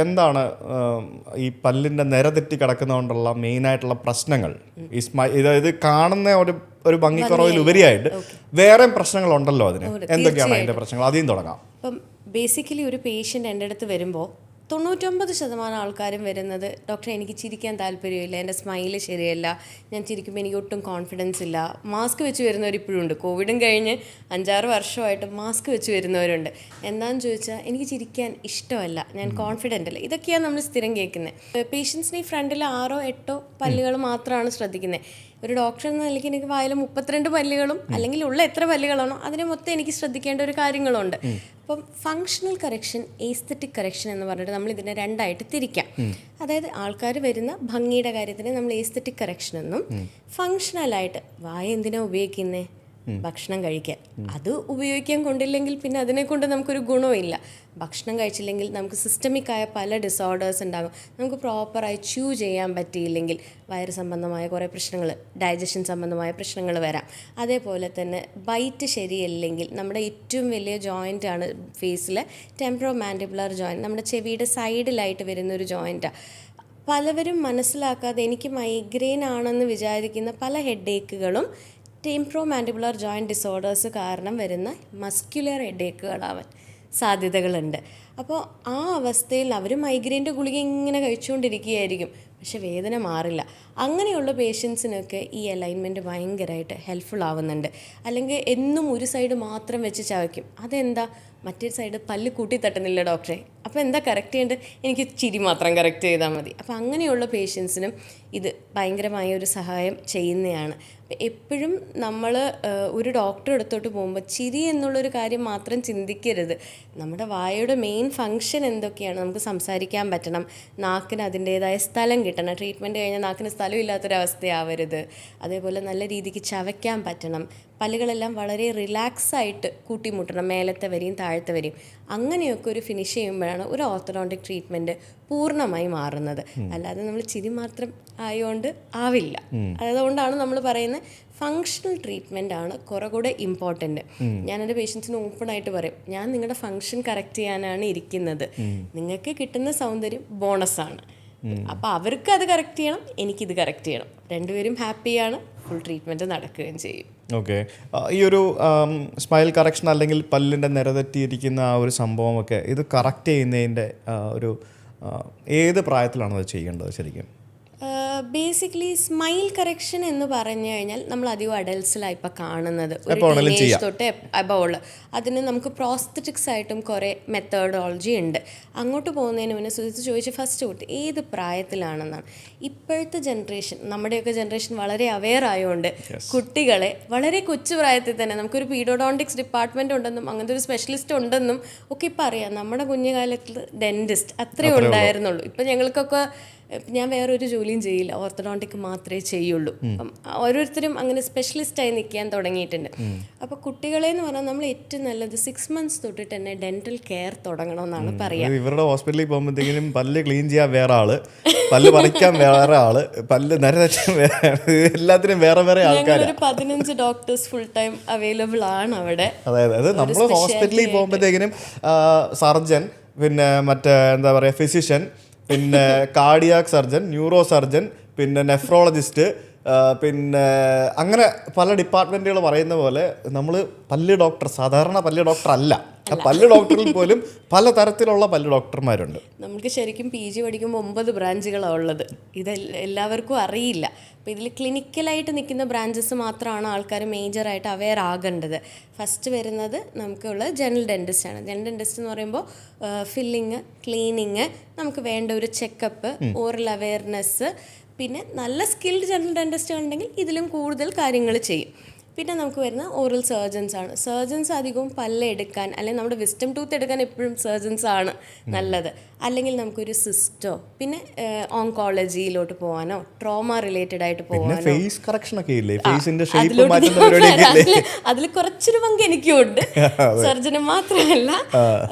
എന്താണ് ഈ പല്ലിന്റെ നിര തെറ്റി കിടക്കുന്നതുകൊണ്ടുള്ള മെയിനായിട്ടുള്ള പ്രശ്നങ്ങൾ? ഈ സ്മൈ ഇതായത് കാണുന്ന ഒരു ഒരു ഭംഗിക്കുറവിൽ ഉപരിയായിട്ട് വേറെ പ്രശ്നങ്ങളുണ്ടല്ലോ അതിന്. എന്തൊക്കെയാണ് അതിന്റെ പ്രശ്നങ്ങൾ? ആദ്യം തുടങ്ങാം. ബേസിക്കലി ഒരു പേഷ്യന്റ് എന്റെ അടുത്ത് വരുമ്പോൾ തൊണ്ണൂറ്റൊമ്പത് ശതമാനം ആൾക്കാരും വരുന്നത് ഡോക്ടറെ എനിക്ക് ചിരിക്കാൻ താല്പര്യമില്ല എന്റെ സ്മൈൽ ശരിയല്ല ഞാൻ ചിരിക്കുമ്പോൾ എനിക്ക് ഒട്ടും കോൺഫിഡൻസ് ഇല്ല. മാസ്ക് വെച്ച് വരുന്നവർ ഇപ്പോഴും ഉണ്ട്. കോവിഡും കഴിഞ്ഞ് അഞ്ചാറ് വർഷമായിട്ട് മാസ്ക് വെച്ച് വരുന്നവരുണ്ട്. എന്താണെന്ന് ചോദിച്ചാൽ എനിക്ക് ചിരിക്കാൻ ഇഷ്ടമല്ല ഞാൻ കോൺഫിഡന്റ് അല്ല. ഇതൊക്കെയാണ് നമ്മൾ സ്ഥിരം കേൾക്കുന്നത് പേഷ്യൻസിന് ഈ ഫ്രണ്ടിൽ ആറോ എട്ടോ പല്ലുകൾ മാത്രമാണ് ശ്രദ്ധിക്കുന്നത് ഒരു ഡോക്ടർ എന്ന നിലയ്ക്ക് എനിക്ക് വായിൽ മുപ്പത്തിരണ്ട് പല്ലുകളും അല്ലെങ്കിൽ ഉള്ള എത്ര പല്ലുകളാണോ അതിനെ മൊത്തം എനിക്ക് ശ്രദ്ധിക്കേണ്ട ഒരു കാര്യങ്ങളുണ്ട്. അപ്പം ഫങ്ഷണൽ കറക്ഷൻ ഏസ്തറ്റിക് കറക്ഷൻ എന്ന് പറഞ്ഞിട്ട് നമ്മൾ ഇതിനെ രണ്ടായിട്ട് തിരിക്കാം. അതായത് ആൾക്കാർ വരുന്ന ഭംഗിയുടെ കാര്യത്തിന് നമ്മൾ ഏസ്തറ്റിക് കറക്ഷൻ എന്നും ഫങ്ഷണലായിട്ട് വായ എന്തിനാ ഉപയോഗിക്കുന്നേ? ഭക്ഷണം കഴിക്കാൻ. അത് ഉപയോഗിക്കാൻ കൊണ്ടില്ലെങ്കിൽ പിന്നെ അതിനെ കൊണ്ട് നമുക്കൊരു ഗുണമില്ല ഭക്ഷണം കഴിച്ചില്ലെങ്കിൽ നമുക്ക് സിസ്റ്റമിക് ആയ പല ഡിസോർഡേഴ്സ് ഉണ്ടാകും. നമുക്ക് പ്രോപ്പറായി ച്യൂ ചെയ്യാൻ പറ്റിയില്ലെങ്കിൽ വയറ് സംബന്ധമായ കുറേ പ്രശ്നങ്ങൾ ഡൈജഷൻ സംബന്ധമായ പ്രശ്നങ്ങൾ വരാം. അതേപോലെ തന്നെ ബൈറ്റ് ശരിയല്ലെങ്കിൽ നമ്മുടെ ഏറ്റവും വലിയ ജോയിന്റ് ആണ് ഫേസിലെ ടെമ്പറോ മാൻഡിബുലർ ജോയിന്റ് നമ്മുടെ ചെവിയുടെ സൈഡിലായിട്ട് വരുന്ന ഒരു ജോയിന്റാണ് പലവരും മനസ്സിലാക്കാതെ എനിക്ക് മൈഗ്രെയിൻ ആണെന്ന് വിചാരിക്കുന്ന പല ഹെഡേക്കുകളും ടെംപ്രോ മാൻഡിബുലർ ജോയിന്റ് ഡിസോർഡേഴ്സ് കാരണം വരുന്ന മസ്ക്യുലർ ഹെഡേക്കുകളാവാൻ സാധ്യതകളുണ്ട്. അപ്പോൾ ആ അവസ്ഥയിൽ അവർ മൈഗ്രെയിന്റെ ഗുളിക ഇങ്ങനെ കഴിച്ചുകൊണ്ടിരിക്കുകയായിരിക്കും. പക്ഷെ വേദന മാറില്ല. അങ്ങനെയുള്ള പേഷ്യൻസിനൊക്കെ ഈ അലൈൻമെന്റ് ഭയങ്കരമായിട്ട് ഹെൽപ്ഫുൾ ആവുന്നുണ്ട്. അല്ലെങ്കിൽ എന്നും ഒരു സൈഡ് മാത്രം വെച്ച് ചവയ്ക്കും. അതെന്താ? മറ്റേ സൈഡ് പല്ല് കൂട്ടി തട്ടുന്നില്ല ഡോക്ടറെ അപ്പോൾ എന്താ കറക്റ്റ് ചെയ്യേണ്ടത്? എനിക്ക് ചിരി മാത്രം കറക്റ്റ് ചെയ്താൽ മതി. അപ്പോൾ അങ്ങനെയുള്ള പേഷ്യൻസിനും ഇത് ഭയങ്കരമായ ഒരു സഹായം ചെയ്യുന്നതാണ്. എപ്പോഴും നമ്മൾ ഒരു ഡോക്ടറെ അടുത്തോട്ട് പോകുമ്പോൾ ചിരി എന്നുള്ളൊരു കാര്യം മാത്രം ചിന്തിക്കരുത്. നമ്മുടെ വായയുടെ മെയിൻ ഫങ്ഷൻ എന്തൊക്കെയാണ്? നമുക്ക് സംസാരിക്കാൻ പറ്റണം. നാക്കിന് അതിന്റേതായ സ്ഥലം കിട്ടണം. ട്രീറ്റ്മെന്റ് കഴിഞ്ഞാൽ നാക്കിന് സ്ഥലം ഇല്ലാത്തൊരവസ്ഥയാവരുത്. അതേപോലെ നല്ല രീതിക്ക് ചവയ്ക്കാൻ പറ്റണം. പല്ലുകളെല്ലാം വളരെ റിലാക്സ് ആയിട്ട് കൂട്ടിമുട്ടണം. മേലത്തെ വരെയും താഴത്തെ വരെയും. അങ്ങനെയൊക്കെ ഒരു ഫിനിഷ് ചെയ്യുമ്പോഴാണ് ഒരു ഓർത്തഡോണ്ടിക് ട്രീറ്റ്മെന്റ് പൂർണമായി മാറുന്നത്. അല്ലാതെ നമ്മൾ ചിരി മാത്രം ആയതുകൊണ്ട് ആവില്ല. അതുകൊണ്ടാണ് നമ്മൾ പറയുന്നത് ഫങ്ഷണൽ ട്രീറ്റ്മെന്റ് ആണ് കുറേ കൂടെ ഇമ്പോർട്ടന്റ് ഞാൻ എന്റെ പേഷ്യൻസിന് ഓപ്പൺ ആയിട്ട് പറയും ഞാൻ നിങ്ങളുടെ ഫങ്ഷൻ കറക്റ്റ് ചെയ്യാനാണ് ഇരിക്കുന്നത്. നിങ്ങൾക്ക് കിട്ടുന്ന സൗന്ദര്യം ബോണസാണ് അപ്പോൾ അവർക്ക് അത് കറക്റ്റ് ചെയ്യണം എനിക്കിത് കറക്റ്റ് ചെയ്യണം. രണ്ടുപേരും ഹാപ്പിയാണ് ഫുൾ ട്രീറ്റ്മെന്റ് നടക്കുകയും ചെയ്യും. ഓക്കെ ഈ ഒരു സ്മൈൽ കറക്ഷൻ അല്ലെങ്കിൽ പല്ലിന്റെ നിരതെറ്റിയിരിക്കുന്ന ആ ഒരു സംഭവമൊക്കെ ഇത് കറക്റ്റ് ചെയ്യുന്നതിന്റെ ഒരു ഏത് പ്രായത്തിലാണ് അത് ചെയ്യേണ്ടത് ശരിക്കും? ബേസിക്കലി സ്മൈൽ കറക്ഷൻ എന്ന് പറഞ്ഞു കഴിഞ്ഞാൽ നമ്മൾ അധികം അഡൽസിലാണ് ഇപ്പം കാണുന്നത്. ഒരു ഏജ്. തൊട്ട് അബോൾ അതിന് നമുക്ക് പ്രോസ്തറ്റിക്സ് ആയിട്ടും കുറേ മെത്തേഡോളജി ഉണ്ട്. അങ്ങോട്ട് പോകുന്നതിന് മുന്നേ സുജിത്ത് ചോദിച്ച ഫസ്റ്റ് കുട്ടി ഏത് പ്രായത്തിലാണെന്നാണ്? ഇപ്പോഴത്തെ ജനറേഷൻ നമ്മുടെയൊക്കെ ജനറേഷൻ വളരെ അവെയർ ആയതുകൊണ്ട് കുട്ടികളെ വളരെ കൊച്ചു പ്രായത്തിൽ തന്നെ നമുക്കൊരു പീഡോഡോണ്ടിക്സ് ഡിപ്പാർട്ട്മെന്റ് ഉണ്ടെന്നും അങ്ങനത്തെ ഒരു സ്പെഷ്യലിസ്റ്റ് ഉണ്ടെന്നും ഒക്കെ ഇപ്പം അറിയാം. നമ്മുടെ കുഞ്ഞുകാലത്തിൽ ഡെന്റിസ്റ്റ് അത്രേ ഉണ്ടായിരുന്നുള്ളൂ. ഇപ്പം ഞങ്ങൾക്കൊക്കെ ഞാൻ വേറൊരു ജോലിയും ചെയ്യില്ല. ഓർത്തഡോണ്ടിക് മാത്രമേ ചെയ്യുള്ളൂ. അപ്പം ഓരോരുത്തരും അങ്ങനെ സ്പെഷ്യലിസ്റ്റായി നിൽക്കാൻ തുടങ്ങിയിട്ടുണ്ട്. അപ്പോൾ കുട്ടികളെ എന്ന് പറഞ്ഞാൽ നമ്മൾ ഏറ്റവും നല്ലത് സിക്സ് മന്ത്സ് തൊട്ടിട്ട് തന്നെ ഡെന്റൽ കെയർ തുടങ്ങണമെന്നാണ് പറയുക ഇവരുടെ ഹോസ്പിറ്റലിൽ പോകുമ്പോഴത്തേക്കും പല്ല് ക്ലീൻ ചെയ്യാൻ വേറെ ആൾ പല്ല് പറിക്കാൻ വേറെ ആൾ പല്ല് വേറെ. എല്ലാത്തിനും വേറെ വേറെ ആൾക്കാർ ഒരു പതിനഞ്ച് ഡോക്ടേഴ്സ് ഫുൾ ടൈം അവൈലബിൾ ആണ് അവിടെ. അതായത് അത് നമ്മൾ ഹോസ്പിറ്റലിൽ പോകുമ്പോഴത്തേക്കിനും സർജൻ പിന്നെ മറ്റേ എന്താ പറയുക ഫിസിഷ്യൻ പിന്നെ കാർഡിയാക് സർജൻ ന്യൂറോ സർജൻ പിന്നെ നെഫ്രോളജിസ്റ്റ് പിന്നെ അങ്ങനെ പല ഡിപ്പാർട്ട്മെന്റുകൾ പറയുന്ന പോലെ നമ്മൾ പല്ല് ഡോക്ടർ സാധാരണ പല്ല് ഡോക്ടർ അല്ല. പല്ല് ഡോക്ടറിൽ പോലും പല തരത്തിലുള്ള പല്ല് ഡോക്ടർമാരുണ്ട്. നമുക്ക് ശരിക്കും പി ജി പഠിക്കുമ്പോൾ ഒമ്പത് ബ്രാഞ്ചുകളാണ് ഉള്ളത്. ഇത് എല്ലാവർക്കും അറിയില്ല. അപ്പോൾ ഇതിൽ ക്ലിനിക്കലായിട്ട് നിൽക്കുന്ന ബ്രാഞ്ചസ് മാത്രമാണ് ആൾക്കാർ മേജറായിട്ട് അവെയർ ആകേണ്ടത്. ഫസ്റ്റ് വരുന്നത് നമുക്കുള്ള ജനറൽ ഡെന്റിസ്റ്റ് ആണ്. ജനറൽ ഡെന്റിസ്റ്റ് എന്ന് പറയുമ്പോൾ ഫില്ലിങ് ക്ലീനിങ് നമുക്ക് വേണ്ട ഒരു ചെക്കപ്പ് ഓറൽ അവെയർനെസ് പിന്നെ നല്ല സ്കിൽഡ് ജനറൽ ഡെന്റിസ്റ്റ് ഉണ്ടെങ്കിൽ ഇതിലും കൂടുതൽ കാര്യങ്ങൾ ചെയ്യും. പിന്നെ നമുക്ക് വരുന്ന ഓറൽ സർജൻസ് ആണ്. സർജൻസ് അധികവും പല്ല് എടുക്കാൻ അല്ലെങ്കിൽ നമ്മുടെ വിസ്റ്റം ടൂത്ത് എടുക്കാൻ എപ്പോഴും സർജൻസ് ആണ് നല്ലത്. അല്ലെങ്കിൽ നമുക്കൊരു സിസ്റ്റോ പിന്നെ ഓങ്കോളജിയിലോട്ട് പോകാനോ ട്രോമ റിലേറ്റഡ് ആയിട്ട് പോകാനോ ഫേസ് കറക്ഷൻ ഒക്കെ ഇല്ലേ? ഫേസിന്റെ ഷേപ്പ് മാറ്റുന്ന അതിൽ കുറച്ചൊരു പങ്ക് എനിക്കും ഉണ്ട് സർജന് മാത്രമല്ല.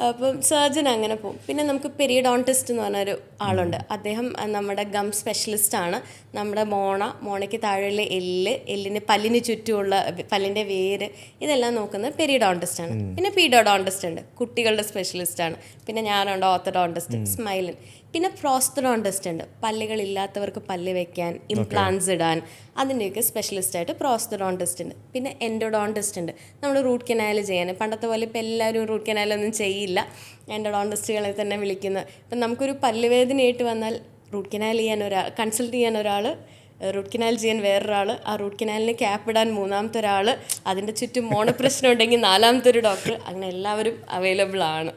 അപ്പം സർജൻ അങ്ങനെ പോകും പിന്നെ നമുക്ക് പെരിയഡോണ്ടിസ്റ്റ് എന്ന് പറഞ്ഞൊരു ആളുണ്ട്. അദ്ദേഹം നമ്മുടെ ഗം സ്പെഷ്യലിസ്റ്റ് ആണ്. നമ്മുടെ മോണ മോണയ്ക്ക് താഴെയുള്ള എല്ല് എല്ലിന് പല്ലിന് ചുറ്റുമുള്ള പല്ലിന്റെ വേര് ഇതെല്ലാം നോക്കുന്നത് പെരിഡോണ്ടിസ്റ്റ് ആണ്. പിന്നെ പീഡോഡോണ്ടിസ്റ്റ് ഉണ്ട്. കുട്ടികളുടെ സ്പെഷ്യലിസ്റ്റ് ആണ്. പിന്നെ ഞാനുണ്ട് ഓർത്തഡോണ്ടിസ്റ്റ് സ്മൈലിൻ പിന്നെ പ്രോസ്തഡോണ്ടിസ്റ്റ് ഉണ്ട്. പല്ലുകളില്ലാത്തവർക്ക് പല്ല് വെക്കാൻ ഇംപ്ലാൻസ് ഇടാൻ അതിന്റെയൊക്കെ സ്പെഷ്യലിസ്റ്റ് ആയിട്ട് പ്രോസ്തഡോണ്ടിസ്റ്റ് ഉണ്ട്. പിന്നെ എൻഡോഡോണ്ടിസ്റ്റ് ഉണ്ട്. നമ്മൾ റൂട്ട് കനാൽ ചെയ്യാൻ. പണ്ടത്തെ പോലെ ഇപ്പോൾ എല്ലാവരും റൂട്ട് കനാലൊന്നും ചെയ്യില്ല. എൻഡോഡോണ്ടിസ്റ്റുകളെ തന്നെ വിളിക്കുന്നത് ഇപ്പം നമുക്കൊരു പല്ലുവേദനയായിട്ട് വന്നാൽ റൂട്ട് കനാൽ ചെയ്യാൻ ഒരാൾ കൺസൾട്ട് ചെയ്യാൻ ഒരാൾ റൂട്ട് കനാൽ ചെയ്യാൻ വേറൊരാൾ ആ റൂട്ട് കനാലിന് ക്യാപ്പ് ഇടാൻ മൂന്നാമത്തെ ഒരാൾ അതിന്റെ ചുറ്റും മോണ പ്രശ്നം ഉണ്ടെങ്കിൽ നാലാമത്തെ ഒരു ഡോക്ടർ. അങ്ങനെ എല്ലാവരും അവൈലബിൾ ആണ്.